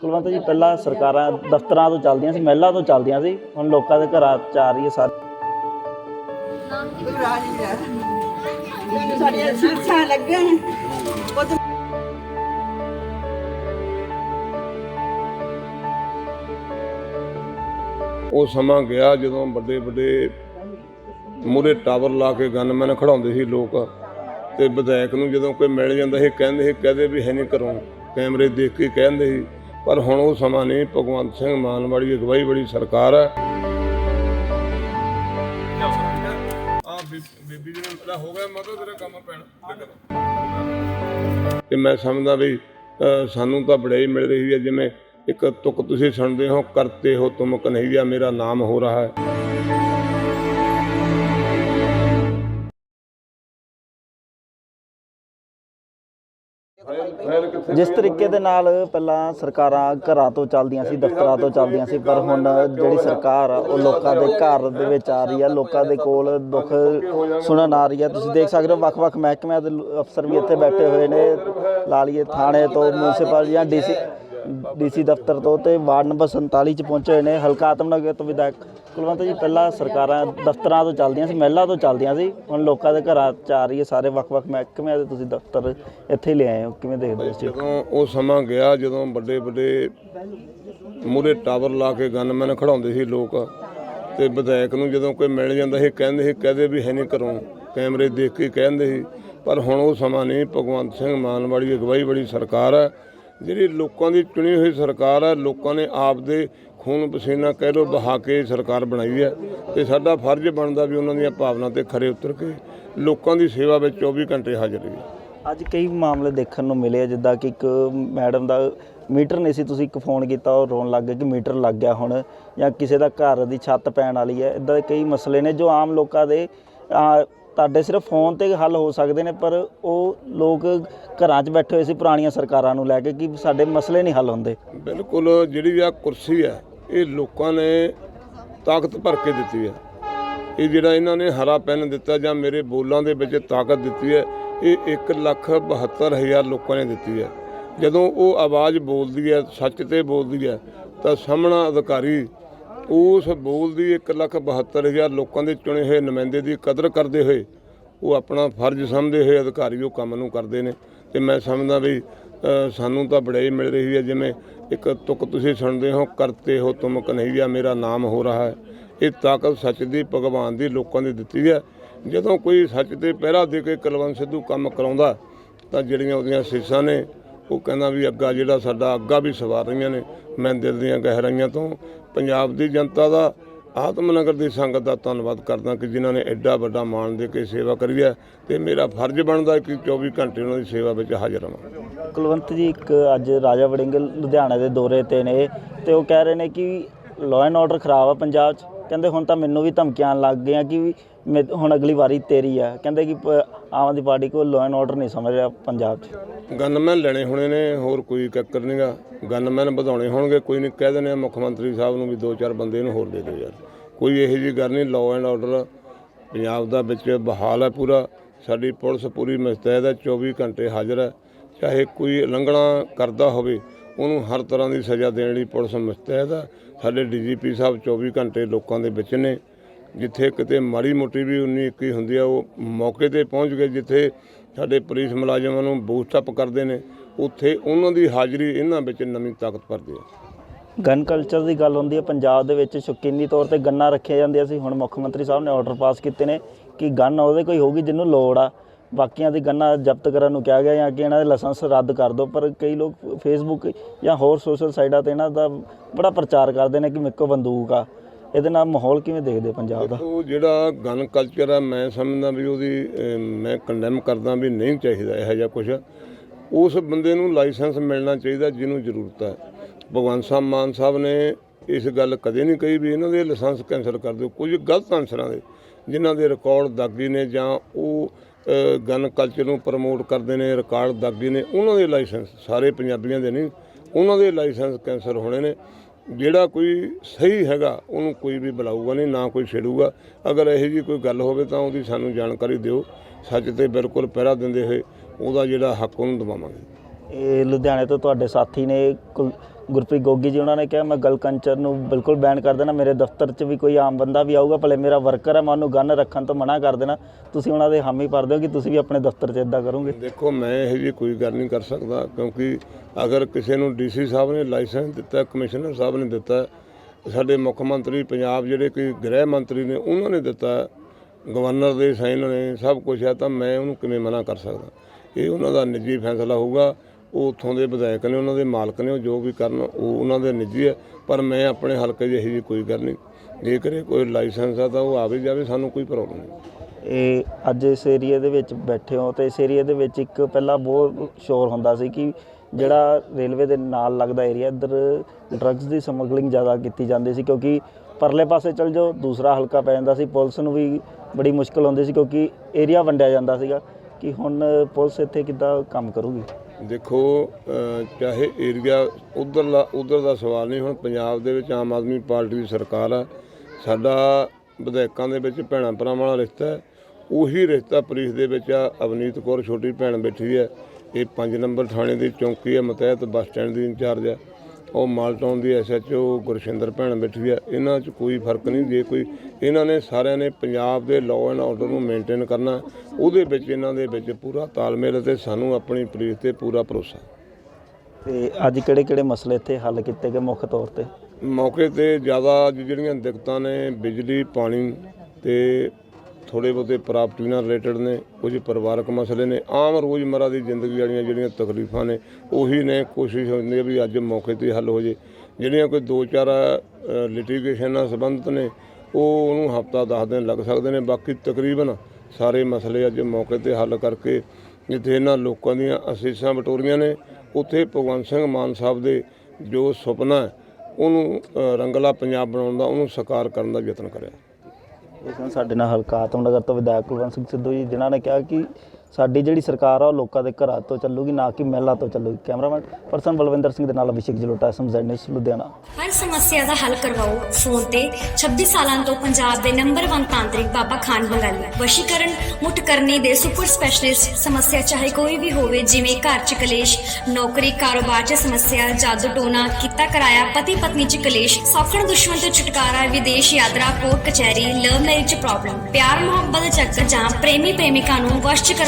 ਕੁਲਵੰਤ ਜੀ ਪਹਿਲਾਂ ਸਰਕਾਰਾਂ ਦਫ਼ਤਰਾਂ ਤੋਂ ਚੱਲਦੀਆਂ ਸੀ, ਮਹਿਲਾ ਤੋਂ ਚੱਲਦੀਆਂ ਸੀ, ਹੁਣ ਲੋਕਾਂ ਦੇ ਘਰਾਂ ਚ ਆ ਰਹੀ ਹੈ ਸਾਰੀ। ਸਾਡੀਆਂ ਸਿਰਸਾਂ ਲੱਗੀਆਂ ਨੇ ਉਹ ਤਾਂ ਉਹ ਸਮਾਂ ਗਿਆ ਜਦੋਂ ਵੱਡੇ ਵੱਡੇ ਮੂਰੇ ਟਾਵਰ ਲਾ ਕੇ ਗਨਮੈਨ ਖੜਾਉਂਦੇ ਸੀ ਲੋਕ ਤੇ ਵਿਧਾਇਕ ਨੂੰ ਜਦੋਂ ਕੋਈ ਮਿਲ ਜਾਂਦਾ ਸੀ, ਕਹਿੰਦੇ ਸੀ, ਕਹਦੇ ਵੀ ਹੈ ਨਹੀਂ ਕਰੋ ਕੈਮਰੇ ਦੇਖ ਕੇ ਕਹਿੰਦੇ ਸੀ। ਪਰ ਹੁਣ ਉਹ ਸਮਾਂ ਨਹੀਂ। ਭਗਵੰਤ ਸਿੰਘ ਮਾਨ ਵਾਲੀ ਅਗਵਾਈ ਬੜੀ ਸਰਕਾਰ ਹੈ। ਆ ਬੀਬੀ ਜੀ ਨੇ ਹੋ ਗਿਆ ਮਤਲਬ ਤੇਰਾ ਕੰਮ ਪੈਣਾ ਤੇ ਮੈਂ ਸਮਝਦਾ ਵੀ ਸਾਨੂੰ ਤਾਂ ਬੜਾਈ ਮਿਲ ਰਹੀ ਹੈ। ਜਿਵੇਂ ਇੱਕ ਤੁਕ ਤੁਸੀਂ ਸੁਣਦੇ ਹੋ ਕਰਤੇ ਹੋ ਤੁਮ ਕਨਈਆ ਮੇਰਾ ਨਾਮ ਹੋ ਰਹਾ ਹੈ। ਜਿਸ ਤਰੀਕੇ ਦੇ ਨਾਲ ਪਹਿਲਾਂ ਸਰਕਾਰਾਂ ਘਰਾਂ ਤੋਂ ਚੱਲਦੀਆਂ ਸੀ ਦਫ਼ਤਰਾਂ ਤੋਂ ਚੱਲਦੀਆਂ ਸੀ ਪਰ ਹੁਣ ਜਿਹੜੀ ਸਰਕਾਰ ਆ ਉਹ ਲੋਕਾਂ ਦੇ ਘਰ ਦੇ ਵਿੱਚ ਆ ਰਹੀ ਆ ਲੋਕਾਂ ਦੇ ਕੋਲ ਦੁੱਖ ਸੁਣਨ ਆ ਰਹੀ ਆ ਤੁਸੀਂ ਦੇਖ ਸਕਦੇ ਹੋ ਵੱਖ-ਵੱਖ ਮਹਿਕਮਿਆਂ ਦੇ ਅਫਸਰ ਵੀ ਇੱਥੇ ਬੈਠੇ ਹੋਏ ਨੇ। ਲਾਲੀਏ ਥਾਣੇ ਤੋਂ ਮਿਊਨਿਸਪਲ ਜਾਂ ਡੀਸੀ ਡੀਸੀ ਦਫ਼ਤਰ ਤੋਂ ਤੇ ਵਾਰਡ ਨੰਬਰ 47 ਚ ਪਹੁੰਚੇ ਹੋਏ ਨੇ। ਹਲਕਾ ਆਤਮਨਗਰ ਤੋਂ ਵਿਧਾਇਕ ਕੁਲਵੰਤ ਜੀ, ਪਹਿਲਾਂ ਸਰਕਾਰਾਂ ਦਫ਼ਤਰਾਂ ਤੋਂ ਚੱਲਦੀਆਂ ਸੀ, ਮਹਿਲਾ ਤੋਂ ਚੱਲਦੀਆਂ ਸੀ, ਹੁਣ ਲੋਕਾਂ ਦੇ ਘਰਾਂ ਚ ਆ ਰਹੀ ਹੈ ਸਾਰੇ ਵੱਖ-ਵੱਖ ਮਹਿਕਮਿਆਂ ਦੇ। ਤੁਸੀਂ ਦਫ਼ਤਰ ਇੱਥੇ ਲਿਆਏ ਹੋ, ਕਿਵੇਂ ਦੇਖਦੇ ਹੋ ਜਦੋਂ ਉਹ ਸਮਾਂ ਗਿਆ, ਜਦੋਂ ਵੱਡੇ ਵੱਡੇ ਮੂਰੇ ਟਾਵਰ ਲਾ ਕੇ ਗਨਮੈਨ ਖੜਾਉਂਦੇ ਸੀ ਲੋਕ ਤੇ ਵਿਧਾਇਕ ਨੂੰ ਜਦੋਂ ਕੋਈ ਮਿਲ ਜਾਂਦਾ ਸੀ, ਕਹਿੰਦੇ ਸੀ, ਕਹਦੇ ਵੀ ਹੈ ਨਹੀਂ ਕਰੋ ਕੈਮਰੇ ਦੇਖ ਕੇ ਕਹਿੰਦੇ ਸੀ। ਪਰ ਹੁਣ ਉਹ ਸਮਾਂ ਨਹੀਂ, ਭਗਵੰਤ ਸਿੰਘ ਮਾਨ ਵਾਲੀ ਅਗਵਾਈ ਵਾਲੀ ਸਰਕਾਰ ਹੈ। ਜਿਹੜੀ ਲੋਕਾਂ ਦੀ ਚੁਣੀ ਹੋਈ ਸਰਕਾਰ ਹੈ ਲੋਕਾਂ ਨੇ ਆਪ ਦੇ ਖੂਨ ਪਸੀਨਾ ਕਹਿ ਲੋ ਬਹਾ ਕੇ ਸਰਕਾਰ ਬਣਾਈ ਹੈ ਤੇ ਸਾਡਾ ਫਰਜ਼ ਬਣਦਾ ਵੀ ਉਹਨਾਂ ਦੀਆਂ ਭਾਵਨਾ ਤੇ ਖਰੇ ਉਤਰ ਕੇ ਲੋਕਾਂ ਦੀ ਸੇਵਾ ਵਿੱਚ 24 ਘੰਟੇ ਹਾਜ਼ਰ ਰਹੀਏ। ਅੱਜ ਕਈ ਮਾਮਲੇ ਦੇਖਣ ਨੂੰ ਮਿਲੇ ਜਿੱਦਾਂ ਕਿ ਇੱਕ ਮੈਡਮ ਦਾ ਮੀਟਰ ਨਹੀਂ ਸੀ, ਤੁਸੀਂ ਇੱਕ ਫੋਨ ਕੀਤਾ, ਉਹ ਰੋਣ ਲੱਗ ਗਏ ਕਿ ਮੀਟਰ ਲੱਗ ਗਿਆ ਹੁਣ, ਜਾਂ ਕਿਸੇ ਦਾ ਘਰ ਦੀ ਛੱਤ ਪੈਣ ਵਾਲੀ ਹੈ ਇਦਾਂ ਦੇ ਕਈ ਮਸਲੇ ਨੇ ਜੋ ਆਮ ਲੋਕਾਂ ਦੇ ਤੁਹਾਡੇ ਸਿਰਫ ਫੋਨ ਤੇ ਹੱਲ ਹੋ ਸਕਦੇ ਨੇ, ਪਰ ਉਹ ਲੋਕ ਘਰਾਂ 'ਚ ਬੈਠੇ ਹੋਏ ਸੀ ਪੁਰਾਣੀਆਂ ਸਰਕਾਰਾਂ ਨੂੰ ਲੈ ਕੇ ਕਿ ਸਾਡੇ ਮਸਲੇ ਨਹੀਂ ਹੱਲ ਹੁੰਦੇ। ਬਿਲਕੁਲ, ਜਿਹੜੀ ਆ ਕੁਰਸੀ ਹੈ ਇਹ ਲੋਕਾਂ ਨੇ ਤਾਕਤ ਭਰ ਕੇ ਦਿੱਤੀ ਹੈ ਇਹ ਜਿਹੜਾ ਇਹਨਾਂ ਨੇ ਹਰਾ ਪੈਨ ਦਿੱਤਾ ਜਾਂ ਮੇਰੇ ਬੋਲਾਂ ਦੇ ਵਿੱਚ ਤਾਕਤ ਦਿੱਤੀ ਹੈ ਇਹ 1 ਲੱਖ 72 ਹਜ਼ਾਰ ਲੋਕਾਂ ਨੇ ਦਿੱਤੀ ਹੈ ਜਦੋਂ ਉਹ ਆਵਾਜ਼ ਬੋਲਦੀ ਹੈ ਸੱਚ ਤੇ ਬੋਲਦੀ ਹੈ ਤਾਂ ਸਾਹਮਣਾ ਅਧਿਕਾਰੀ ਉਸ ਬੋਲਦੀ 1 ਲੱਖ 72 ਹਜ਼ਾਰ ਲੋਕਾਂ ਦੇ ਚੁਣੇ ਹੋਏ ਨੁਮਾਇੰਦੇ ਦੀ ਕਦਰ ਕਰਦੇ ਹੋਏ ਉਹ ਆਪਣਾ ਫਰਜ਼ ਸਮਝਦੇ ਹੋਏ ਅਧਿਕਾਰੀ ਉਹ ਕੰਮ ਨੂੰ ਕਰਦੇ ਨੇ। ਤੇ ਮੈਂ ਸਮਝਦਾ ਵੀ ਸਾਨੂੰ ਤਾਂ ਬੜਾਈ ਮਿਲ ਰਹੀ ਹੈ, ਜਿਵੇਂ ਇੱਕ ਤੁਕ ਤੁਸੀਂ ਸੁਣਦੇ ਹੋ, ਕਰਤੇ ਹੋ ਤੁਮ ਕਨਈਆ, ਮੇਰਾ ਨਾਮ ਹੋ ਰਹਾ ਹੈ। ਇਹ ਤਾਕਤ ਸੱਚ ਦੀ, ਭਗਵਾਨ ਦੀ, ਲੋਕਾਂ ਦੀ ਦਿੱਤੀ ਹੈ। ਜਦੋਂ ਕੋਈ ਸੱਚ ਤੇ ਪਹਿਰਾ ਦੇ ਕੇ ਕੁਲਵੰਤ ਸਿੱਧੂ ਕੰਮ ਕਰਾਉਂਦਾ, ਤਾਂ ਜਿਹੜੀਆਂ ਉਹਦੀਆਂ ਸੀਸਾਂ ਨੇ, ਉਹ ਕਹਿੰਦਾ ਵੀ ਅੱਗਾ ਜਿਹੜਾ ਸਾਡਾ ਅੱਗਾ ਵੀ ਸਵਾਰ ਰਹੀਆਂ ਨੇ। ਮੈਂ ਦਿਲ ਦੀਆਂ ਗਹਿਰਾਈਆਂ ਤੋਂ, ਪੰਜਾਬ ਦੀ ਜਨਤਾ ਦਾ ਆਤਮਨਗਰ ਦੀ ਸੰਗਤ ਦਾ ਧੰਨਵਾਦ ਕਰਦਾ ਕਿ ਜਿਨ੍ਹਾਂ ਨੇ ਐਡਾ ਵੱਡਾ ਮਾਣ ਦੇ ਕੇ ਸੇਵਾ ਕਰੀ ਹੈ ਤੇ ਮੇਰਾ ਫਰਜ਼ ਬਣਦਾ ਕਿ 24 ਘੰਟੇ ਉਹਨਾਂ ਦੀ ਸੇਵਾ ਵਿੱਚ ਹਾਜ਼ਰ ਰਹਾਂ। ਕੁਲਵੰਤ ਜੀ, ਇੱਕ ਅੱਜ ਰਾਜਾ ਵੜਿੰਗ ਲੁਧਿਆਣਾ ਦੇ ਦੌਰੇ ਤੇ ਨੇ ਤੇ ਉਹ ਕਹਿ ਰਹੇ ਨੇ ਕਿ ਲਾਅ ਐਂਡ ਆਰਡਰ ਖਰਾਬ ਆ ਪੰਜਾਬ 'ਚ। ਕਹਿੰਦੇ ਹੁਣ ਤਾਂ ਮੈਨੂੰ ਵੀ ਧਮਕੀਆਂ ਆਉਣ ਲੱਗ ਗਈਆਂ ਕਿ ਵੀ ਮੇ- ਹੁਣ ਅਗਲੀ ਵਾਰੀ ਤੇਰੀ ਆ। ਕਹਿੰਦੇ ਕਿ ਪ- ਆਮ ਆਦਮੀ ਪਾਰਟੀ ਕੋਲ ਲਾਅ ਐਂਡ ਆਰਡਰ ਨਹੀਂ ਸਮਝ ਰਿਹਾ ਪੰਜਾਬ 'ਚ। ਗਨਮੈਨ ਲੈਣੇ ਹੋਣੇ ਨੇ, ਹੋਰ ਕੋਈ ਚੱਕਰ ਨਹੀਂਗਾ ਗਨਮੈਨ ਵਧਾਉਣੇ ਹੋਣਗੇ, ਕੋਈ ਨਹੀਂ ਕਹਿ ਦਿੰਦੇ ਆ ਮੁੱਖ ਮੰਤਰੀ ਸਾਹਿਬ ਨੂੰ ਵੀ ਦੋ ਚਾਰ ਬੰਦੇ ਨੂੰ ਹੋਰ ਦੇ ਦਿਓ ਯਾਰ। ਕੋਈ ਇਹੋ ਜਿਹੀ ਗੱਲ ਨਹੀਂ ਲਾਅ ਐਂਡ ਆਰਡਰ ਪੰਜਾਬ ਦਾ ਵਿੱਚ ਬਹਾਲ ਹੈ ਪੂਰਾ। ਸਾਡੀ ਪੁਲਿਸ ਪੂਰੀ ਮੁਸਤੈਦ ਹੈ 24 ਘੰਟੇ ਹਾਜ਼ਰ ਹੈ ਚਾਹੇ ਕੋਈ ਉਲੰਘਣਾ ਕਰਦਾ ਹੋਵੇ, ਉਹਨੂੰ ਹਰ ਤਰ੍ਹਾਂ ਦੀ ਸਜ਼ਾ ਦੇਣ ਲਈ ਪੁਲਿਸ ਮੁਸਤੈਦ ਹੈ ਸਾਡੇ ਡੀਜੀਪੀ ਸਾਹਿਬ 24 ਘੰਟੇ ਲੋਕਾਂ ਦੇ ਵਿੱਚ ਨੇ, ਜਿੱਥੇ ਕਿਤੇ ਮਾੜੀ ਮੋਟੀ ਵੀ ਉਨੀ ਇੱਕੀ ਹੁੰਦੀ ਆ, ਉਹ ਮੌਕੇ ਤੇ ਪਹੁੰਚ ਗਏ, ਜਿੱਥੇ ਸਾਡੇ ਪੁਲਿਸ ਮੁਲਾਜ਼ਮਾਂ ਨੂੰ ਬੂਸਟ ਅਪ ਕਰਦੇ ਨੇ, ਉੱਥੇ ਉਹਨਾਂ ਦੀ ਹਾਜ਼ਰੀ ਇਹਨਾਂ ਵਿੱਚ ਨਵੀਂ ਤਾਕਤ ਭਰਦੀ ਹੈ ਗਨ ਕਲਚਰ ਦੀ ਗੱਲ ਹੁੰਦੀ ਹੈ ਪੰਜਾਬ ਦੇ ਵਿੱਚ ਸ਼ੁਕੀਨੀ ਤੌਰ ਤੇ ਗੰਨਾਂ ਰੱਖੀਆਂ ਜਾਂਦੀਆਂ ਸੀ, ਹੁਣ ਮੁੱਖ ਮੰਤਰੀ ਸਾਹਿਬ ਨੇ ਆਰਡਰ ਪਾਸ ਕੀਤੇ ਨੇ ਕਿ ਗਨ ਉਹਦੇ ਕੋਈ ਹੋਊਗੀ, ਜਿਹਨੂੰ ਲੋੜ ਆ। ਬਾਕੀਆਂ ਦੀ ਗੰਨਾ ਜ਼ਬਤ ਕਰਨ ਨੂੰ ਕਿਹਾ ਗਿਆ ਜਾਂ ਕਿ ਇਹਨਾਂ ਦੇ ਲਾਇਸੈਂਸ ਰੱਦ ਕਰ ਦਿਓ, ਪਰ ਕਈ ਲੋਕ ਫੇਸਬੁੱਕ ਜਾਂ ਹੋਰ ਸੋਸ਼ਲ ਸਾਈਟਾਂ ਤੇ ਇਹਨਾਂ ਦਾ ਬੜਾ ਪ੍ਰਚਾਰ ਕਰਦੇ ਨੇ ਕਿ ਮੇਰੇ ਕੋਲ ਬੰਦੂਕ ਆ। ਇਹਦੇ ਨਾਲ ਮਾਹੌਲ ਕਿਵੇਂ ਦੇਖਦੇ ਹੋ ਪੰਜਾਬ ਦਾ? ਉਹ ਜਿਹੜਾ ਗਨ ਕਲਚਰ ਆ, ਮੈਂ ਸਮਝਦਾ ਵੀ ਉਹਦੀ ਮੈਂ ਕੰਡੈਮ ਕਰਦਾ ਵੀ ਨਹੀਂ ਚਾਹੀਦਾ ਇਹੋ ਜਿਹਾ ਕੁਝ ਉਸ ਬੰਦੇ ਨੂੰ ਲਾਇਸੈਂਸ ਮਿਲਣਾ ਚਾਹੀਦਾ ਜਿਹਨੂੰ ਜ਼ਰੂਰਤ ਹੈ ਭਗਵੰਤ ਸਾਹਿਬ, ਮਾਨ ਸਾਹਿਬ ਨੇ ਇਸ ਗੱਲ ਕਦੇ ਨਹੀਂ ਕਹੀ ਵੀ ਇਹਨਾਂ ਦੇ ਲਾਇਸੈਂਸ ਕੈਂਸਲ ਕਰ ਦਿਓ। ਕੁਝ ਗਲਤ ਅਨਸਰਾਂ ਦੇ, ਜਿਨ੍ਹਾਂ ਦੇ ਰਿਕਾਰਡ ਦਾਗੀ ਨੇ ਜਾਂ ਉਹ ਗਨ ਕਲਚਰ ਨੂੰ ਪ੍ਰਮੋਟ ਕਰਦੇ ਨੇ ਰਿਕਾਰਡ ਦਾਗੀ ਨੇ, ਉਹਨਾਂ ਦੇ ਲਾਇਸੈਂਸ ਸਾਰੇ ਪੰਜਾਬੀਆਂ ਦੇ ਨਹੀਂ, ਉਹਨਾਂ ਦੇ ਲਾਇਸੈਂਸ ਕੈਂਸਲ ਹੋਣੇ ਨੇ। ਜਿਹੜਾ ਕੋਈ ਸਹੀ ਹੈਗਾ, ਉਹਨੂੰ ਕੋਈ ਵੀ ਬੁਲਾਊਗਾ ਨਹੀਂ, ਨਾ ਕੋਈ ਛੇੜੂਗਾ। ਅਗਰ ਇਹੋ ਜੀ ਕੋਈ ਗੱਲ ਹੋਵੇ ਤਾਂ ਉਹਦੀ ਸਾਨੂੰ ਜਾਣਕਾਰੀ ਦਿਓ। ਸੱਚ ਤੇ ਬਿਲਕੁਲ ਪਹਿਰਾ ਦਿੰਦੇ ਹੋਏ ਉਹਦਾ ਜਿਹੜਾ ਹੱਕ ਉਹਨੂੰ ਦਿਵਾਵਾਂਗੇ। ਇਹ ਲੁਧਿਆਣੇ ਤੋਂ ਤੁਹਾਡੇ ਸਾਥੀ ਨੇ ਗੁਰਪ੍ਰੀਤ ਗੋਗੀ ਜੀ ਉਹਨਾਂ ਨੇ ਕਿਹਾ, ਮੈਂ ਗਲ ਕੰਚਰ ਨੂੰ ਬਿਲਕੁਲ ਬੈਨ ਕਰ ਦੇਣਾ, ਮੇਰੇ ਦਫ਼ਤਰ 'ਚ ਵੀ ਕੋਈ ਆਮ ਬੰਦਾ ਵੀ ਆਊਗਾ, ਭਲੇ ਮੇਰਾ ਵਰਕਰ ਹੈ ਮੈਂ ਉਹਨੂੰ ਗਨ ਰੱਖਣ ਤੋਂ ਮਨਾ ਕਰ ਦੇਣਾ। ਤੁਸੀਂ ਉਹਨਾਂ ਦੇ ਹਾਮੀ ਭਰ ਦਿਓ ਕਿ ਤੁਸੀਂ ਵੀ ਆਪਣੇ ਦਫ਼ਤਰ 'ਚ ਇਦਾਂ ਕਰੋਗੇ। ਦੇਖੋ, ਮੈਂ ਇਹ ਜੀ ਕੋਈ ਗੱਲ ਨਹੀਂ ਕਰ ਸਕਦਾ, ਕਿਉਂਕਿ ਅਗਰ ਕਿਸੇ ਨੂੰ ਡੀਸੀ ਸਾਹਿਬ ਨੇ ਲਾਇਸੈਂਸ ਦਿੱਤਾ ਕਮਿਸ਼ਨਰ ਸਾਹਿਬ ਨੇ ਦਿੱਤਾ, ਸਾਡੇ ਮੁੱਖ ਮੰਤਰੀ, ਪੰਜਾਬ ਜਿਹੜੇ ਕੋਈ ਗ੍ਰਹਿ ਮੰਤਰੀ ਨੇ, ਉਹਨਾਂ ਨੇ ਦਿੱਤਾ, ਗਵਰਨਰ ਦੇ ਸਾਈਨ ਨੇ, ਸਭ ਕੁਝ ਹੈ ਤਾਂ ਮੈਂ ਉਹਨੂੰ ਕਿਵੇਂ ਮਨਾ ਕਰ ਸਕਦਾ? ਇਹ ਉਹਨਾਂ ਦਾ ਨਿੱਜੀ ਫੈਸਲਾ ਹੋਊਗਾ। ਉਹ ਉੱਥੋਂ ਦੇ ਵਿਧਾਇਕ ਨੇ, ਉਹਨਾਂ ਦੇ ਮਾਲਕ ਨੇ, ਉਹ ਜੋ ਵੀ ਕਰਨ, ਉਹ ਉਹਨਾਂ ਦੇ ਨਿੱਜੀ ਹੈ, ਪਰ ਮੈਂ ਆਪਣੇ ਹਲਕੇ 'ਚ ਇਹੋ ਜਿਹੀ ਕੋਈ ਗੱਲ ਨਹੀਂ। ਜੇ ਕਰੇ ਕੋਈ ਲਾਇਸੈਂਸ ਆ, ਤਾਂ ਉਹ ਆਵੇ ਜਾਵੇ, ਸਾਨੂੰ ਕੋਈ ਪ੍ਰੋਬਲਮ ਨਹੀਂ। ਇਹ ਅੱਜ ਇਸ ਏਰੀਏ ਦੇ ਵਿੱਚ ਬੈਠੇ ਹੋ, ਤੇ ਇਸ ਏਰੀਏ ਦੇ ਵਿੱਚ ਇੱਕ ਪਹਿਲਾਂ ਬਹੁਤ ਸ਼ੋਰ ਹੁੰਦਾ ਸੀ ਕਿ ਜਿਹੜਾ ਰੇਲਵੇ ਦੇ ਨਾਲ ਲੱਗਦਾ ਏਰੀਆ, ਇੱਧਰ ਡਰੱਗਸ ਦੀ ਸਮਗਲਿੰਗ ਜ਼ਿਆਦਾ ਕੀਤੀ ਜਾਂਦੀ ਸੀ, ਕਿਉਂਕਿ ਪਰਲੇ ਪਾਸੇ ਚਲ ਜਾਓ, ਦੂਸਰਾ ਹਲਕਾ ਪੈ ਜਾਂਦਾ ਸੀ, ਪੁਲਿਸ ਨੂੰ ਵੀ ਬੜੀ ਮੁਸ਼ਕਲ ਹੁੰਦੀ ਸੀ, ਕਿਉਂਕਿ ਏਰੀਆ ਵੰਡਿਆ ਜਾਂਦਾ ਸੀਗਾ, ਕਿ ਹੁਣ ਪੁਲਿਸ ਇੱਥੇ ਕਿੱਦਾਂ ਕੰਮ ਕਰੂਗੀ? ਦੇਖੋ ਚਾਹੇ ਏਰੀਆ ਉਧਰਲਾ ਉਧਰ ਦਾ ਸਵਾਲ ਨਹੀਂ, ਹੁਣ ਪੰਜਾਬ ਦੇ ਵਿੱਚ ਆਮ ਆਦਮੀ ਪਾਰਟੀ ਦੀ ਸਰਕਾਰ ਆ। ਸਾਡਾ ਵਿਧਾਇਕਾਂ ਦੇ ਵਿੱਚ ਭੈਣਾਂ ਭਰਾਵਾਂ ਵਾਲਾ ਰਿਸ਼ਤਾ ਹੈ। ਉਹੀ ਰਿਸ਼ਤਾ ਪੁਲਿਸ ਦੇ ਵਿੱਚ ਆ, ਅਵਨੀਤ ਕੌਰ ਛੋਟੀ ਭੈਣ ਬੈਠੀ ਹੈ। ਇਹ 5 ਨੰਬਰ ਥਾਣੇ ਦੀ ਚੌਂਕੀ ਹੈ, ਮਤਹਿਤ ਬੱਸ ਸਟੈਂਡ ਦੀ ਇੰਚਾਰਜ ਹੈ। ਉਹ ਮਾਲਟਾਊਨ ਦੀ ਐਸਐਚਓ ਗੁਰਸ਼ਿੰਦਰ ਭੈਣ ਬੈਠੀ ਹੈ ਇਹਨਾਂ 'ਚ ਕੋਈ ਫ਼ਰਕ ਨਹੀਂ ਜੇ ਕੋਈ ਇਹਨਾਂ ਨੇ ਸਾਰਿਆਂ ਨੇ ਪੰਜਾਬ ਦੇ ਲਾਅ ਐਂਡ ਆਰਡਰ ਨੂੰ ਮੇਨਟੇਨ ਕਰਨਾ ਉਹਦੇ ਵਿੱਚ ਇਹਨਾਂ ਦੇ ਵਿੱਚ ਪੂਰਾ ਤਾਲਮੇਲ ਅਤੇ ਸਾਨੂੰ ਆਪਣੀ ਪੁਲਿਸ ਤੇ ਪੂਰਾ ਭਰੋਸਾ। ਤੇ ਅੱਜ ਕਿਹੜੇ ਕਿਹੜੇ ਮਸਲੇ ਇੱਥੇ ਹੱਲ ਕੀਤੇ ਗਏ ਮੁੱਖ ਤੌਰ ਤੇ? ਮੌਕੇ ਤੇ ਜ਼ਿਆਦਾ ਜਿਹੜੀਆਂ ਦਿੱਕਤਾਂ ਨੇ ਬਿਜਲੀ ਪਾਣੀ ਤੇ ਥੋੜੇ ਬਹੁਤੇ ਪ੍ਰਾਪਰਟੀ ਨਾਲ ਰਿਲੇਟਡ ਨੇ, ਕੁਝ ਪਰਿਵਾਰਕ ਮਸਲੇ ਨੇ, ਆਮ ਰੋਜ਼ਮਰਾ ਦੀ ਜ਼ਿੰਦਗੀ ਵਾਲੀਆਂ ਜਿਹੜੀਆਂ ਤਕਲੀਫਾਂ ਨੇ, ਉਹੀ ਨੇ, ਕੋਸ਼ਿਸ਼ ਹੁੰਦੀ ਹੈ ਵੀ ਅੱਜ ਮੌਕੇ ਤੇ ਹੱਲ ਹੋ ਜੇ। ਜਿਹੜੀਆਂ ਕੋਈ ਦੋ ਚਾਰ ਲਿਟੀਗੇਸ਼ਨ ਨਾਲ ਸੰਬੰਧਿਤ ਨੇ, ਉਹ ਉਹਨੂੰ ਹਫਤਾ 10 ਦਿਨ ਲੱਗ ਸਕਦੇ ਨੇ, ਬਾਕੀ ਤਕਰੀਬਨ ਸਾਰੇ ਮਸਲੇ ਅੱਜ ਮੌਕੇ ਤੇ ਹੱਲ ਕਰਕੇ ਜਿੱਥੇ ਇਹਨਾਂ ਲੋਕਾਂ ਦੀਆਂ ਅਸੀਸਾਂ ਬਟੋਰੀਆਂ ਨੇ, ਉੱਥੇ ਭਗਵੰਤ ਸਿੰਘ ਮਾਨ ਸਾਹਿਬ ਦੇ ਜੋ ਸੁਪਨਾ ਉਹਨੂੰ ਰੰਗਲਾ ਪੰਜਾਬ ਬਣਾਉਣ ਦਾ, ਉਹਨੂੰ ਸਾਕਾਰ ਕਰਨ ਦਾ ਯਤਨ ਕਰਿਆ। ਇਸ ਨਾਲ ਸਾਡੇ ਨਾਲ ਹਲਕਾ ਆਤਮ ਨਗਰ ਤੋਂ ਵਿਧਾਇਕ ਕੁਲਵੰਤ ਸਿੰਘ ਸਿੱਧੂ ਜੀ, ਜਿਨ੍ਹਾਂ ਨੇ ਕਿਹਾ ਕਿ ਸਾਡੀ ਜਿਹੜੀ ਸਰਕਾਰ ਆ, ਉਹ ਲੋਕਾਂ ਦੇ ਘਰਾਂ ਤੋਂ ਚੱਲੂਗੀ, ਨਾ ਕਿ ਮਹਿਲਾ ਤੋਂ ਚੱਲੂਗੀ। ਕੈਮਰਾਮੈਨ ਪਰਸਨ ਬਲਵਿੰਦਰ ਸਿੰਘ ਦੇ ਨਾਲ ਅਭਿਸ਼ੇਕ ਜਲੋਟਾ ਸਮਝਣ ਨਿਊਜ਼, ਲੁਧਿਆਣਾ। ਹਰ ਸਮੱਸਿਆ ਦਾ ਹੱਲ ਕਰਵਾਓ। ਫੋਨ ਤੇ 26 ਸਾਲਾਂ ਤੋਂ ਪੰਜਾਬ ਦੇ ਨੰਬਰ 1 ਤਾਂਤਰਿਕ ਬਾਬਾ ਖਾਨ ਬੰਗਾਲੀ। ਵਸ਼ੀਕਰਨ ਮੁੱਠ ਕਰਨੀ ਦੇ ਸੁਪਰ ਸਪੈਸ਼ਲਿਸਟ ਸਮੱਸਿਆ ਚਾਹੇ ਕੋਈ ਵੀ ਹੋਵੇ, ਜਿਵੇਂ ਘਰ ਚ ਕਲੇਸ਼, ਨੌਕਰੀ, ਕਾਰੋਬਾਰ ਚ ਸਮੱਸਿਆ, ਜਾਦੂ ਟੋਨਾ ਕੀਤਾ ਕਰਾਇਆ, ਪਤੀ ਪਤਨੀ ਚ ਕਲੇਸ਼, ਸੌਖਣ ਦੁਸ਼ਮਣ ਤੋਂ ਛੁਟਕਾਰਾ, ਵਿਦੇਸ਼ ਯਾਤਰਾ, ਕੋਰਟ ਕਚਹਿਰੀ ਲਵ ਮੈਰਿਜ ਪ੍ਰੋਬਲਮ ਪਿਆਰ ਮੁਹੱਬਤ ਦੇ ਚੱਕਰ ਜਾਂ ਪ੍ਰੇਮੀ ਪ੍ਰੇਮਿਕਾ ਨੂੰ ਵਸ਼ ਚ